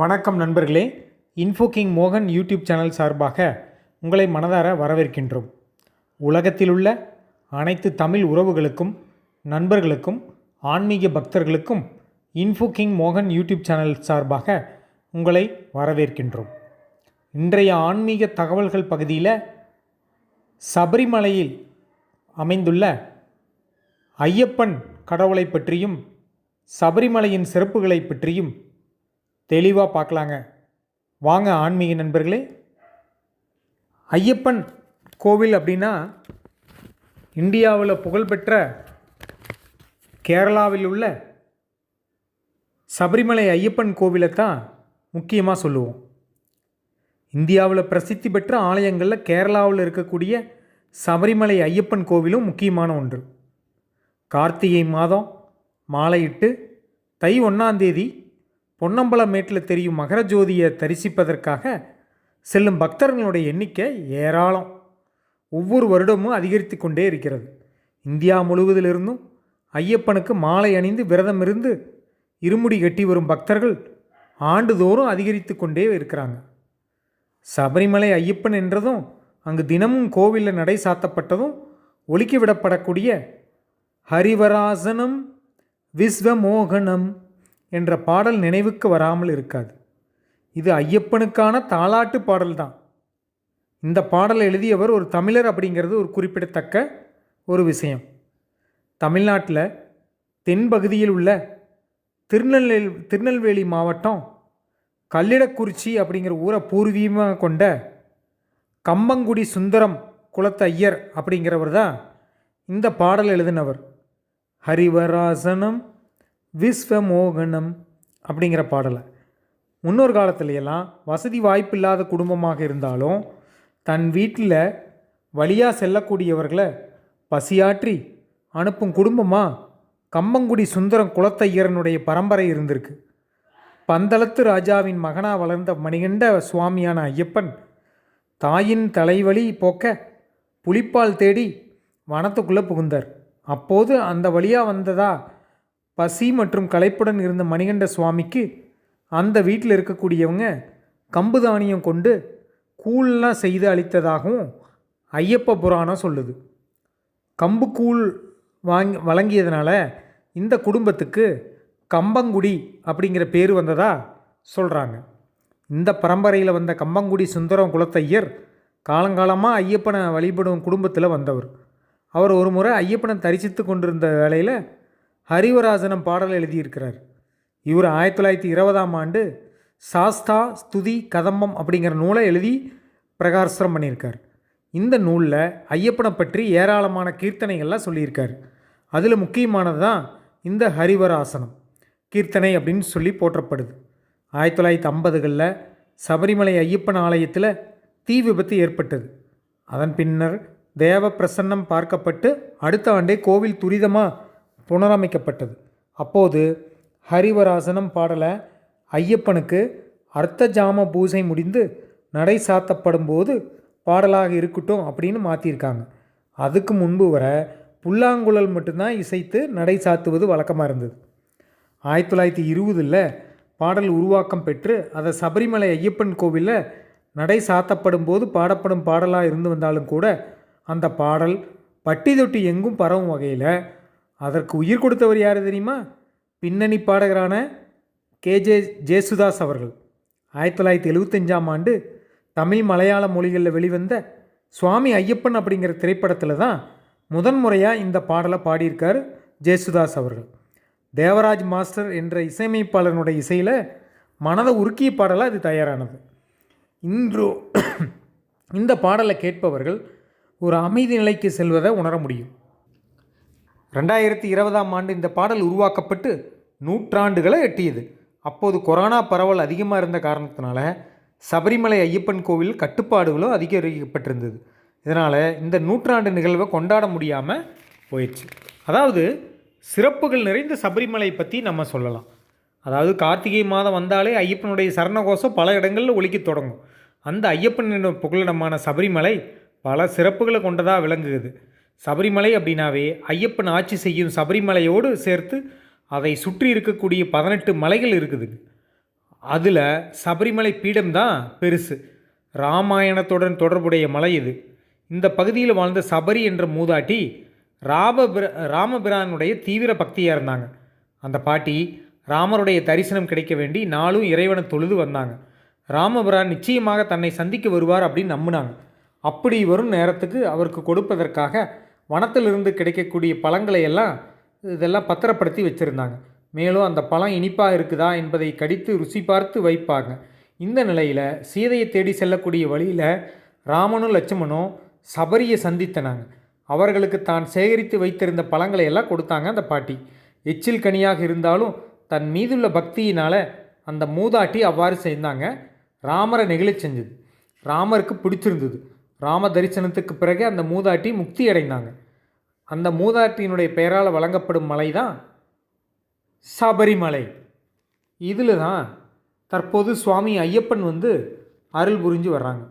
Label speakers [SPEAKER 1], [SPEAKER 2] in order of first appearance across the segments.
[SPEAKER 1] வணக்கம் நண்பர்களே. இன்ஃபோகிங் மோகன் யூடியூப் சேனல் சார்பாக உங்களை மனதார வரவேற்கின்றோம். உலகத்திலுள்ள அனைத்து தமிழ் உறவுகளுக்கும் நண்பர்களுக்கும் ஆன்மீக பக்தர்களுக்கும் இன்ஃபோகிங் மோகன் யூடியூப் சேனல் சார்பாக உங்களை வரவேற்கின்றோம். இன்றைய ஆன்மீக தகவல்கள் பகுதியில் சபரிமலையில் அமைந்துள்ள ஐயப்பன் கடவுளை பற்றியும் சபரிமலையின் சிறப்புகளை பற்றியும் தெளிவாக பார்க்கலாங்க. வாங்க ஆன்மீக நண்பர்களே. ஐயப்பன் கோவில் அப்படின்னா இந்தியாவில் புகழ்பெற்ற கேரளாவில் உள்ள சபரிமலை ஐயப்பன் கோவிலை தான் முக்கியமாக சொல்லுவோம். இந்தியாவில் பிரசித்தி பெற்ற ஆலயங்களில் கேரளாவில் இருக்கக்கூடிய சபரிமலை ஐயப்பன் கோவிலும் முக்கியமான ஒன்று. கார்த்திகை மாதம் மாலையிட்டு தை ஒன்றாந்தேதி பொன்னம்பலமேட்டில் பொன்னம்பலம் மேட்டில் தெரியும் மகர ஜோதியை தரிசிப்பதற்காக செல்லும் பக்தர்களுடைய எண்ணிக்கை ஏராளம். ஒவ்வொரு வருடமும் அதிகரித்து கொண்டே இருக்கிறது. இந்தியா முழுவதிலிருந்தும் ஐயப்பனுக்கு மாலை அணிந்து விரதம் இருந்து இருமுடி கட்டி வரும் பக்தர்கள் ஆண்டுதோறும் அதிகரித்து கொண்டே இருக்கிறாங்க. சபரிமலை ஐயப்பன் என்றதும் அங்கு தினமும் கோவிலில் நடை சாத்தப்பட்டதும் ஒலுக்கிவிடப்படக்கூடிய ஹரிவராசனம் விஸ்வமோகனம் என்ற பாடல் நினைவுக்கு வராமல் இருக்காது. இது ஐயப்பனுக்கான தாலாட்டு பாடல் தான் இந்த பாடலை எழுதியவர் ஒரு தமிழர் அப்படிங்கிறது ஒரு குறிப்பிடத்தக்க ஒரு விஷயம். தமிழ்நாட்டில் தென்பகுதியில் உள்ள திருநெல்வேலி திருநெல்வேலி மாவட்டம் கல்லிடக்குறிச்சி அப்படிங்கிற ஊரை பூர்வீகமாக கொண்ட கம்பங்குடி சுந்தரம் குலத்த ஐயர் அப்படிங்கிறவர் தான் இந்த பாடல் எழுதினவர். ஹரிவராசனம் விஸ்வமோகனம் அப்படிங்கிற பாடலை. முன்னொரு காலத்துலையெல்லாம் வசதி வாய்ப்பு இல்லாத குடும்பமாக இருந்தாலும் தன் வீட்டில் வழியாக செல்லக்கூடியவர்களை பசியாற்றி அனுப்பும் குடும்பமாக கம்பங்குடி சுந்தரம் குலத்தையரனுடைய பரம்பரை இருந்திருக்கு. பந்தளத்து ராஜாவின் மகனாக வளர்ந்த மணிகண்ட சுவாமியான ஐயப்பன் தாயின் தலைவலி போக்க புலிப்பால் தேடி வனத்துக்குள்ளே புகுந்தார். அப்போது அந்த வழியாக வந்ததா பசி மற்றும் களைப்புடன் இருந்த மணிகண்ட சுவாமிக்கு அந்த வீட்டில் இருக்கக்கூடியவங்க கம்பு தானியம் கொண்டு கூழ்லாம் செய்து அளித்ததாகவும் ஐயப்ப புராணம் சொல்லுது. கம்பு கூழ் வாங்கி வழங்கியதுனால இந்த குடும்பத்துக்கு கம்பங்குடி அப்படிங்கிற பேர் வந்ததா சொல்கிறாங்க இந்த பரம்பரையில் வந்த கம்பங்குடி சுந்தரம் குலத்தையர் காலங்காலமாக ஐயப்பனை வழிபடும் குடும்பத்தில் வந்தவர். அவர் ஒரு முறை ஐயப்பனை தரிசித்து கொண்டிருந்த வேளையில் ஹரிவராசனம் பாடல் எழுதியிருக்கிறார். இவர் ஆயிரத்தி தொள்ளாயிரத்தி இருபதாம் ஆண்டு சாஸ்தா ஸ்துதி கதம்பம் அப்படிங்கிற நூலை எழுதி பிரகாசனம் பண்ணியிருக்கார். இந்த நூலில் ஐயப்பனை பற்றி ஏராளமான கீர்த்தனைகள்லாம் சொல்லியிருக்கார். அதில் முக்கியமானது தான் இந்த ஹரிவராசனம். கீர்த்தனை அப்படின்னு சொல்லி போற்றப்படுது. ஆயிரத்தி தொள்ளாயிரத்தி ஐம்பதுகளில் சபரிமலை ஐயப்பன் ஆலயத்தில் தீ விபத்து ஏற்பட்டது. அதன் பின்னர் தேவ பிரசன்னம் பார்க்கப்பட்டு அடுத்த ஆண்டே கோவில் துரிதமாக புனரமைக்கப்பட்டது. அப்போது ஹரிவராசனம் பாடலை ஐயப்பனுக்கு அர்த்த ஜாம பூஜை முடிந்து நடை சாத்தப்படும் போது பாடலாக இருக்கட்டும் அப்படின்னு மாற்றியிருக்காங்க அதுக்கு முன்பு வர புல்லாங்குழல் மட்டும்தான் இசைத்து நடை சாத்துவது வழக்கமாக இருந்தது. ஆயிரத்தி தொள்ளாயிரத்தி இருபதில் பாடல் உருவாக்கம் பெற்று அதை சபரிமலை ஐயப்பன் கோவிலில் நடை சாத்தப்படும் போது பாடப்படும் பாடலாக இருந்து வந்தாலும் கூட அந்த பாடல் பட்டி தொட்டி எங்கும் பரவும் வகையில் அதற்கு உயிர் கொடுத்தவர் யார் தெரியுமா? பின்னணி பாடகரான கேஜே ஜேசுதாஸ் அவர்கள். ஆயிரத்தி தொள்ளாயிரத்தி எழுபத்தஞ்சாம் ஆண்டு தமிழ் மலையாள மொழிகளில் வெளிவந்த சுவாமி ஐயப்பன் அப்படிங்கிற திரைப்படத்தில் தான் முதன் முறையாக இந்த பாடலை பாடியிருக்கார் ஜேசுதாஸ் அவர்கள். தேவராஜ் மாஸ்டர் என்ற இசையமைப்பாளனுடைய இசையில் மனதை உருக்கிய பாடலாக இது தயாரானது. இன்று இந்த பாடலை கேட்பவர்கள் ஒரு அமைதி நிலைக்கு செல்வதை உணர முடியும். ரெண்டாயிரத்தி இருபதாம் ஆண்டு இந்த பாடல் உருவாக்கப்பட்டு நூற்றாண்டுகளை எட்டியது. அப்போது கொரோனா பரவல் அதிகமாக இருந்த காரணத்தினால சபரிமலை ஐயப்பன் கோவில் கட்டுப்பாடுகளும் அதிகரிக்கப்பட்டிருந்தது. இதனால் இந்த நூற்றாண்டு நிகழ்வை கொண்டாட முடியாமல் போயிடுச்சு. அதாவது சிறப்புகள் நிறைந்த சபரிமலை பற்றி நம்ம சொல்லலாம். அதாவது கார்த்திகை மாதம் வந்தாலே ஐயப்பனுடைய சரணகோஷம் பல இடங்களில் ஒழிக்க தொடங்கும். அந்த ஐயப்பன் புகலிடமான சபரிமலை பல சிறப்புகளை கொண்டதாக விளங்குகிறது. சபரிமலை அப்படின்னாவே ஐயப்பன் ஆட்சி செய்யும் சபரிமலையோடு சேர்த்து அதை சுற்றி இருக்கக்கூடிய பதினெட்டு மலைகள் இருக்குது. அதில் சபரிமலை பீடம் தான் பெருசு. ராமாயணத்துடன் தொடர்புடைய மலை இது. இந்த பகுதியில் வாழ்ந்த சபரி என்ற மூதாட்டி ராமபிர ராமபிரானுடைய தீவிர பக்தியாக இருந்தாங்க. அந்த பாட்டி ராமருடைய தரிசனம் கிடைக்க வேண்டி நாளும் இறைவனை தொழுது வந்தாங்க. ராமபிரான் நிச்சயமாக தன்னை சந்திக்க வருவார் அப்படின்னு நம்பினாங்க. அப்படி வரும் நேரத்துக்கு அவருக்கு கொடுப்பதற்காக வனத்திலிருந்து கிடைக்கக்கூடிய பழங்களை எல்லாம் இதெல்லாம் பத்திரப்படுத்தி வச்சுருந்தாங்க. மேலும் அந்த பழம் இனிப்பாக இருக்குதா என்பதை கடித்து ருசி பார்த்து வைப்பாங்க. இந்த நிலையில் சீதையை தேடி செல்லக்கூடிய வழியில் ராமனும் லட்சுமணும் சபரியை சந்தித்தனாங்க. அவர்களுக்கு தான் சேகரித்து வைத்திருந்த பழங்களை எல்லாம் கொடுத்தாங்க அந்த பாட்டி. எச்சில் கனியாக இருந்தாலும் தன் மீதுள்ள பக்தியினால் அந்த மூதாட்டி அவ்வாறு செய்தாங்க. ராமரை நெகிழச் செஞ்சது. ராமருக்கு பிடிச்சிருந்தது. ராம தரிசனத்துக்கு பிறகு அந்த மூதாட்டி முக்தி அடைந்தாங்க அந்த மூதாட்டியினுடைய பெயரால் வழங்கப்படும் மலை தான் சபரிமலை. இதில் தான் தற்போது சுவாமி ஐயப்பன் வந்து அருள் புரிஞ்சு வர்றாங்க.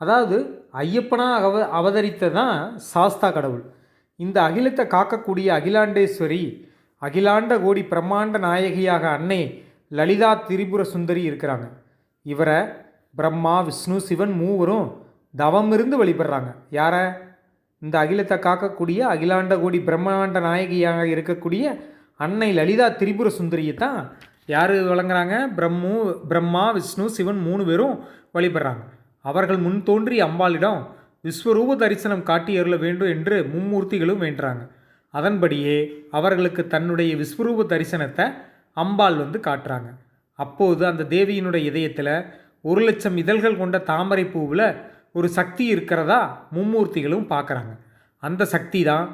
[SPEAKER 1] அதாவது ஐயப்பனாக அவ அவதரித்த தான் சாஸ்தா கடவுள். இந்த அகிலத்தை காக்கக்கூடிய அகிலாண்டேஸ்வரி அகிலாண்ட கோடி பிரம்மாண்ட நாயகியாக அன்னை லலிதா திரிபுர சுந்தரி இருக்கிறாங்க. இவரை பிரம்மா விஷ்ணு சிவன் மூவரும் தவம் இருந்து வழிபடுறாங்க யாரை? இந்த அகிலத்தை காக்கக்கூடிய அகிலாண்ட கோடி பிரம்மாண்ட நாயகியாக இருக்கக்கூடிய அன்னை லலிதா திரிபுர சுந்தரியை தான் யார் வழங்குறாங்க? பிரம்மு பிரம்மா விஷ்ணு சிவன் மூணு பேரும் வழிபடுறாங்க. அவர்கள் முன் தோன்றி அம்பாளிடம் விஸ்வரூப தரிசனம் காட்டி அருள வேண்டும் என்று மும்மூர்த்திகளும் வேண்டுறாங்க. அதன்படியே அவர்களுக்கு தன்னுடைய விஸ்வரூப தரிசனத்தை அம்பாள் வந்து காட்டுறாங்க. அப்போது அந்த தேவியினுடைய இதயத்தில் ஒரு லட்சம் இதழ்கள் கொண்ட தாமரை பூவில் ஒரு சக்தி இருக்கிறதா? மும்மூர்த்திகளும் பார்க்குறாங்க. அந்த சக்தி தான்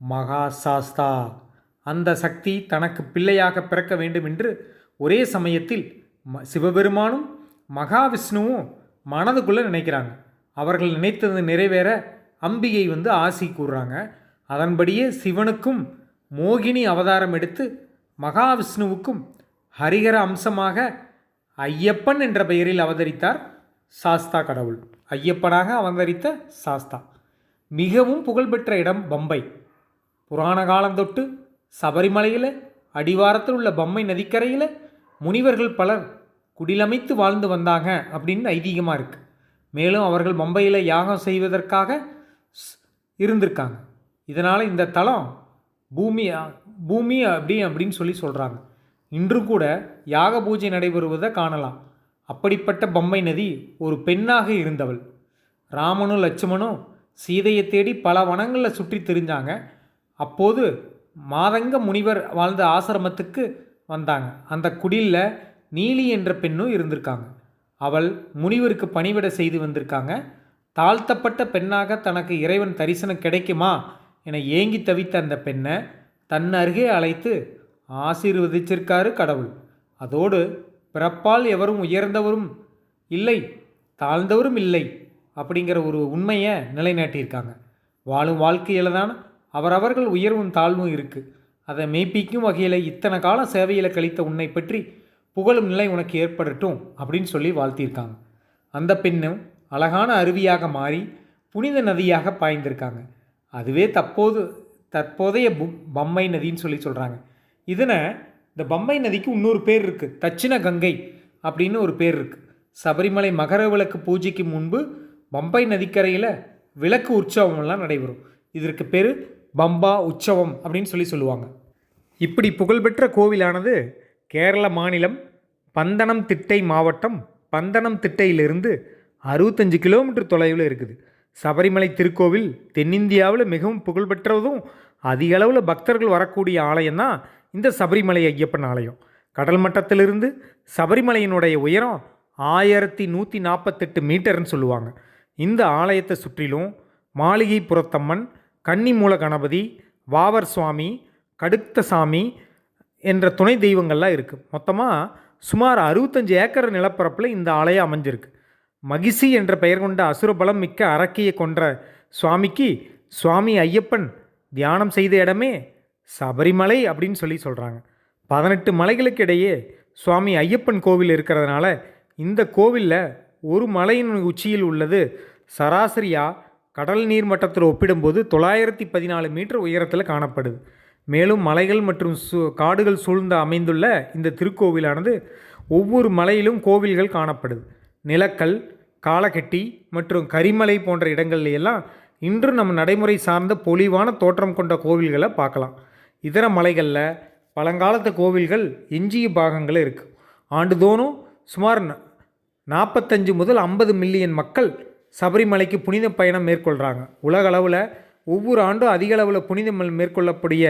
[SPEAKER 1] மகா சாஸ்தா அந்த சக்தி தனக்கு பிள்ளையாக பிறக்க வேண்டும் என்று ஒரே சமயத்தில் ம சிவபெருமானும் மகாவிஷ்ணுவும் மனதுக்குள்ளே நினைக்கிறாங்க. அவர்கள் நினைத்தது நிறைவேற அம்பிகை வந்து ஆசி கூறுறாங்க. அதன்படியே சிவனுக்கும் மோகினி அவதாரம் எடுத்து மகாவிஷ்ணுவுக்கும் ஹரிஹர அம்சமாக ஐயப்பன் என்ற பெயரில் அவதரித்தார் சாஸ்தா கடவுள். ஐயப்பனாக அவதரித்த சாஸ்தா. மிகவும் புகழ்பெற்ற இடம் பம்பை. புராண காலந்தொட்டு சபரிமலையில் அடிவாரத்தில் உள்ள பம்மை நதிக்கரையில் முனிவர்கள் பலர் குடிலமைத்து வாழ்ந்து வந்தாங்க அப்படின்னு ஐதீகமாக இருக்குது மேலும் அவர்கள் பம்பையில் யாகம் செய்வதற்காக ஸ்- இருந்திருக்காங்க. இதனால் இந்த தலம் பூமி பூமி அப்படி அப்படின்னு சொல்லி சொல்கிறாங்க இன்று கூட யாக பூஜை நடைபெறுவதை காணலாம். அப்படிப்பட்ட பொம்மை நதி ஒரு பெண்ணாக இருந்தவள். ராமனும் லட்சுமணும் சீதையை தேடி பல வனங்களில் சுற்றி திரிஞ்சாங்க. அப்போது மாதங்க முனிவர் வாழ்ந்த ஆசிரமத்துக்கு வந்தாங்க. அந்த குடிலில் நீலி என்ற பெண்ணும் இருந்திருக்காங்க. அவள் முனிவருக்கு பணிவிட செய்து வந்திருக்காங்க. தாழ்த்தப்பட்ட பெண்ணாக தனக்கு இறைவன் தரிசனம் கிடைக்குமா என ஏங்கி தவித்த அந்த பெண்ணை தன் அருகே அழைத்து ஆசீர்வதிச்சிருக்காரு கடவுள். அதோடு பிறப்பால் எவரும் உயர்ந்தவரும் இல்லை தாழ்ந்தவரும் இல்லை அப்படிங்கிற ஒரு உண்மையை நிலைநாட்டியிருக்காங்க. வாழும் வாழ்க்கையில் தான் அவரவர்கள் உயர்வும் தாழ்வும் இருக்குது அதை மெய்ப்பிக்கும் வகையில் இத்தனை காலம் சேவையில் கழித்த உன்னை பற்றி புகழும் நிலை உனக்கு ஏற்படட்டும் அப்படின்னு சொல்லி வாழ்த்தியிருக்காங்க. அந்த பெண்ணும் அழகான அருவியாக மாறி புனித நதியாக பாய்ந்திருக்காங்க. அதுவே தற்போது தற்போதைய பொம்மை பம்மை நதின்னு சொல்லி சொல்கிறாங்க இதனை இந்த பம்பை நதிக்கு இன்னொரு பேர் இருக்குது தட்சிண கங்கை அப்படின்னு ஒரு பேர் இருக்குது சபரிமலை மகர விளக்கு பூஜைக்கு முன்பு பம்பை நதிக்கரையில் விளக்கு உற்சவம்லாம் நடைபெறும். இதற்கு பேர் பம்பா உற்சவம் அப்படின்னு சொல்லி சொல்லுவாங்க. இப்படி புகழ்பெற்ற கோவிலானது கேரள மாநிலம் பந்தனம் திட்டை மாவட்டம் பந்தனம் திட்டையிலிருந்து அறுபத்தஞ்சு கிலோமீட்டர் தொலைவில் இருக்குது. சபரிமலை திருக்கோவில் தென்னிந்தியாவில் மிகவும் புகழ்பெற்றதும் அதிக அளவில் பக்தர்கள் வரக்கூடிய ஆலயம் தான் இந்த சபரிமலை ஐயப்பன் ஆலயம். கடல் மட்டத்திலிருந்து சபரிமலையினுடைய உயரம் ஆயிரத்தி நூற்றி நாற்பத்தெட்டு மீட்டர்னு சொல்லுவாங்க. இந்த ஆலயத்தை சுற்றிலும் மாளிகை புறத்தம்மன் கன்னிமூல கணபதி வாவர் சுவாமி கடுத்த சாமி என்ற துணை தெய்வங்கள்லாம் இருக்குது மொத்தமாக சுமார் அறுபத்தஞ்சு ஏக்கர் நிலப்பரப்பில் இந்த ஆலயம் அமைஞ்சிருக்கு. மகிஷி என்ற பெயர் கொண்ட அசுரபலம் மிக்க அரக்கியை கொன்ற சுவாமிக்கு சுவாமி ஐயப்பன் தியானம் செய்த இடமே சபரிமலை அப்படின்னு சொல்லி சொல்கிறாங்க பதினெட்டு மலைகளுக்கு இடையே சுவாமி ஐயப்பன் கோவில் இருக்கிறதுனால இந்த கோவிலில் ஒரு மலையின் உச்சியில் உள்ளது சராசரியாக கடல் நீர் மட்டத்தில் ஒப்பிடும்போது தொள்ளாயிரத்தி பதினாலு மீட்டர் உயரத்தில் காணப்படுது. மேலும் மலைகள் மற்றும் சு காடுகள் சூழ்ந்து அமைந்துள்ள இந்த திருக்கோவிலானது ஒவ்வொரு மலையிலும் கோவில்கள் காணப்படுது. நிலக்கல் காலகட்டி மற்றும் கரிமலை போன்ற இடங்கள்ல எல்லாம் இன்று நம்ம நடைமுறை சார்ந்த பொலிவான தோற்றம் கொண்ட கோவில்களை பார்க்கலாம். இதர மலைகளில் பழங்காலத்து கோவில்கள் எஞ்சிய பாகங்கள் இருக்குது ஆண்டுதோறும் சுமார் ந- நாற்பத்தஞ்சு முதல் ஐம்பது மில்லியன் மக்கள் சபரிமலைக்கு புனித பயணம் மேற்கொள்கிறாங்க உலக அளவில் ஒவ்வொரு ஆண்டும் அதிக அளவில் புனிதமல் மேற்கொள்ளக்கூடிய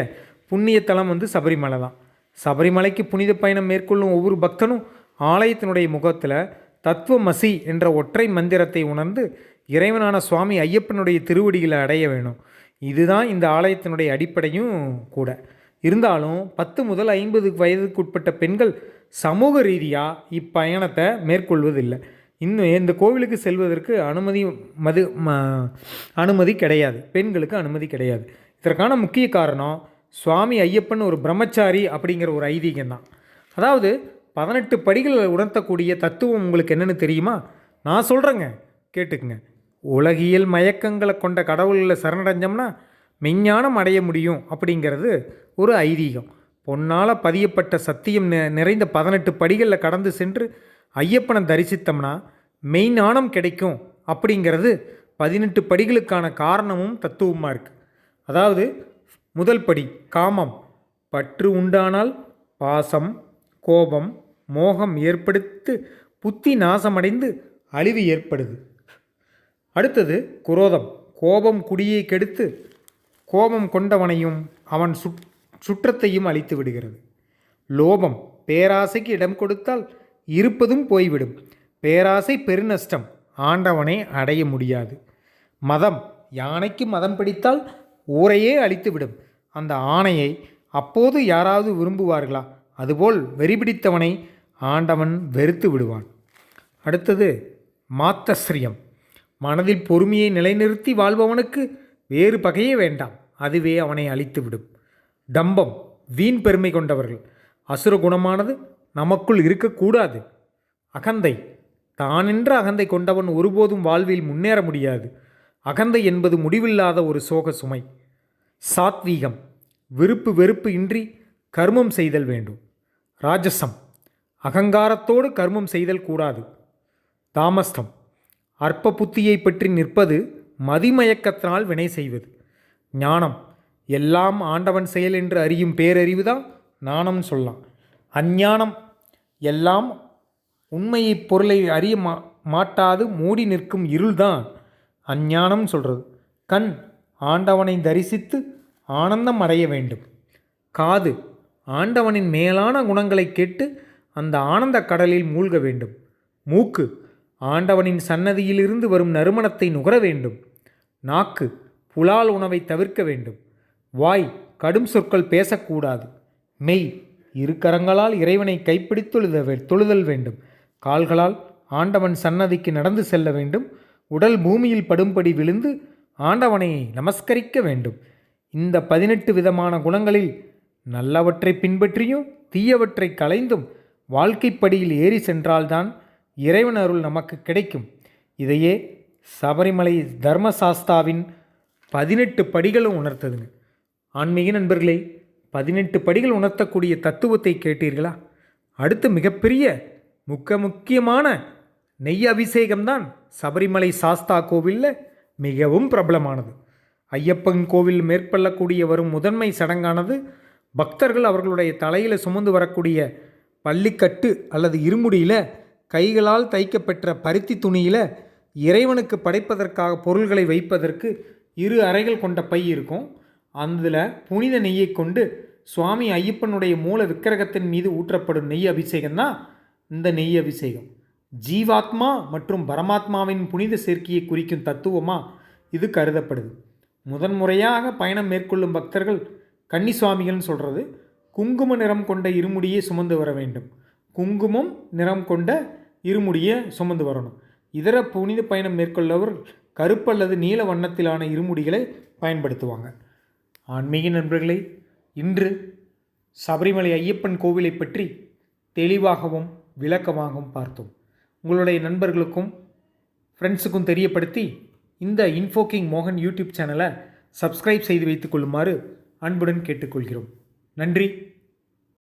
[SPEAKER 1] புண்ணிய தலம் வந்து சபரிமலை தான். சபரிமலைக்கு புனித பயணம் மேற்கொள்ளும் ஒவ்வொரு பக்தனும் ஆலயத்தினுடைய முகத்தில் தத்துவமசி என்ற ஒற்றை மந்திரத்தை உணர்ந்து இறைவனான சுவாமி ஐயப்பனுடைய திருவடிகளை அடைய வேணும். இதுதான் இந்த ஆலயத்தினுடைய அடிப்படையும் கூட. இருந்தாலும் பத்து முதல் ஐம்பது வயதுக்குட்பட்ட பெண்கள் சமூக ரீதியாக இப்பயணத்தை மேற்கொள்வதில்லை. இன்னும் இந்த கோவிலுக்கு செல்வதற்கு அனுமதி மது ம அனுமதி கிடையாது. பெண்களுக்கு அனுமதி கிடையாது. இதற்கான முக்கிய காரணம் சுவாமி ஐயப்பன் ஒரு பிரம்மச்சாரி அப்படிங்கிற ஒரு ஐதீகம் தான். அதாவது பதினெட்டு படிகள் உணர்த்தக்கூடிய தத்துவம் உங்களுக்கு என்னென்னு தெரியுமா? நான் சொல்கிறேங்க கேட்டுக்குங்க. உலகியல் மயக்கங்களை கொண்ட கடவுள்களை சரணடைஞ்சோம்னா மெஞ்ஞானம் அடைய முடியும் அப்படிங்கிறது ஒரு ஐதீகம். பொன்னால் பதியப்பட்ட சத்தியம் நிறைந்த பதினெட்டு படிகளில் கடந்து சென்று ஐயப்பனை தரிசித்தோம்னா மெய்ஞானம் கிடைக்கும் அப்படிங்கிறது பதினெட்டு படிகளுக்கான காரணமும் தத்துவமாக இருக்குது அதாவது முதல் படி காமம். பற்று உண்டானால் பாசம் கோபம் மோகம் ஏற்படுத்து புத்தி நாசமடைந்து அழிவு ஏற்படுது. அடுத்தது குரோதம். கோபம் குடியை கெடுத்து கோபம் கொண்டவனையும் அவன் சுட் சுற்றத்தையும் அழித்து விடுகிறது. லோபம் பேராசைக்கு இடம் கொடுத்தால் இருப்பதும் போய்விடும். பேராசை பெருநஷ்டம் ஆண்டவனை அடைய முடியாது. மதம் யானைக்கு மதம் பிடித்தால் ஊரையே அழித்துவிடும். அந்த ஆணையை அப்போது யாராவது விரும்புவார்களா? அதுபோல் வெறி பிடித்தவனை ஆண்டவன் வெறுத்து விடுவான். அடுத்தது மாத்தஸ்ரியம். மனதில் பொறுமையை நிலைநிறுத்தி வாழ்பவனுக்கு வேறு பகையே வேண்டாம். அதுவே அவனை அழித்துவிடும். டம்பம் வீண் பெருமை கொண்டவர்கள். அசுர குணமானது நமக்குள் இருக்கக்கூடாது. அகந்தை தானென்ற அகந்தை கொண்டவன் ஒருபோதும் வாழ்வில் முன்னேற முடியாது. அகந்தை என்பது முடிவில்லாத ஒரு சோக சுமை. சாத்வீகம் விருப்பு வெறுப்பு இன்றி கர்மம் செய்தல் வேண்டும். ராஜசம் அகங்காரத்தோடு கர்மம் செய்தல் கூடாது. தாமஸ்தம் அற்ப புத்தியை பற்றி நிற்பது மதிமயக்கத்தினால் வினை செய்வது. ஞானம் எல்லாம் ஆண்டவன் செயல் என்று அறியும் பேரறிவுதான் ஞானம் சொல்லலாம் அஞ்ஞானம் எல்லாம் உண்மையை பொருளை அறிய மா மாட்டாது மூடி நிற்கும் இருள்தான் அஞ்ஞானம் சொல்கிறது கண் ஆண்டவனை தரிசித்து ஆனந்தம் அடைய வேண்டும். காது ஆண்டவனின் மேலான குணங்களை கேட்டு அந்த ஆனந்த கடலில் மூழ்க வேண்டும். மூக்கு ஆண்டவனின் சன்னதியிலிருந்து வரும் நறுமணத்தை நுகர வேண்டும். நாக்கு புலால் உணவை தவிர்க்க வேண்டும். வாய் கடும் சொற்கள் பேசக்கூடாது. மெய் இரு கரங்களால் இறைவனை கைப்பிடித்தொழுத தொழுதல் வேண்டும். கால்களால் ஆண்டவன் சன்னதிக்கு நடந்து செல்ல வேண்டும். உடல் பூமியில் படும்படி விழுந்து ஆண்டவனை நமஸ்கரிக்க வேண்டும். இந்த பதினெட்டு விதமான குணங்களில் நல்லவற்றை பின்பற்றியும் தீயவற்றை களைந்தும் வாழ்க்கைப்படியில் ஏறி சென்றால்தான் இறைவன் அருள் நமக்கு கிடைக்கும். இதையே சபரிமலை தர்மசாஸ்தாவின் பதினெட்டு படிகளும் உணர்த்ததுங்க. ஆன்மீக நண்பர்களே பதினெட்டு படிகள் உணர்த்தக்கூடிய தத்துவத்தை கேட்டீர்களா? அடுத்து மிகப்பெரிய முக்க முக்கியமான நெய் அபிஷேகம்தான் சபரிமலை சாஸ்தா கோவிலில் மிகவும் பிரபலமானது. ஐயப்பன் கோவில் மேற்கொள்ளக்கூடிய வரும் முதன்மை சடங்கானது பக்தர்கள் அவர்களுடைய தலையில் சுமந்து வரக்கூடிய பள்ளிக்கட்டு அல்லது இருமுடியில் கைகளால் தைக்கப்பெற்ற பருத்தி துணியில் இறைவனுக்கு படைப்பதற்காக பொருள்களை வைப்பதற்கு இரு அறைகள் கொண்ட பை இருக்கும். அதில் புனித நெய்யை கொண்டு சுவாமி ஐயப்பனுடைய மூல விக்கிரகத்தின் மீது ஊற்றப்படும் நெய் அபிஷேகம் தான் இந்த நெய் அபிஷேகம். ஜீவாத்மா மற்றும் பரமாத்மாவின் புனித சேர்க்கையை குறிக்கும் தத்துவமாக இது கருதப்படுது. முதன்முறையாக பயணம் மேற்கொள்ளும் பக்தர்கள் கன்னி சுவாமிகள்னு சொல்கிறது குங்கும நிறம் கொண்ட இருமுடியை சுமந்து வர வேண்டும். குங்குமம் நிறம் கொண்ட இருமுடியை சுமந்து வரணும். இதர புனித பயணம் மேற்கொள்ளவர் கருப்பு அல்லது நீல வண்ணத்திலான இருமுடிகளை பயன்படுத்துவாங்க. ஆன்மீக நண்பர்களே இன்று சபரிமலை ஐயப்பன் கோவிலை பற்றி தெளிவாகவும் விளக்கமாகவும் பார்த்தோம். உங்களுடைய நண்பர்களுக்கும் ஃப்ரெண்ட்ஸுக்கும் தெரியப்படுத்தி இந்த இன்ஃபோகிங் மோகன் யூடியூப் சேனலை சப்ஸ்கிரைப் செய்து வைத்துக் கொள்ளுமாறு அன்புடன் கேட்டுக்கொள்கிறோம். நன்றி.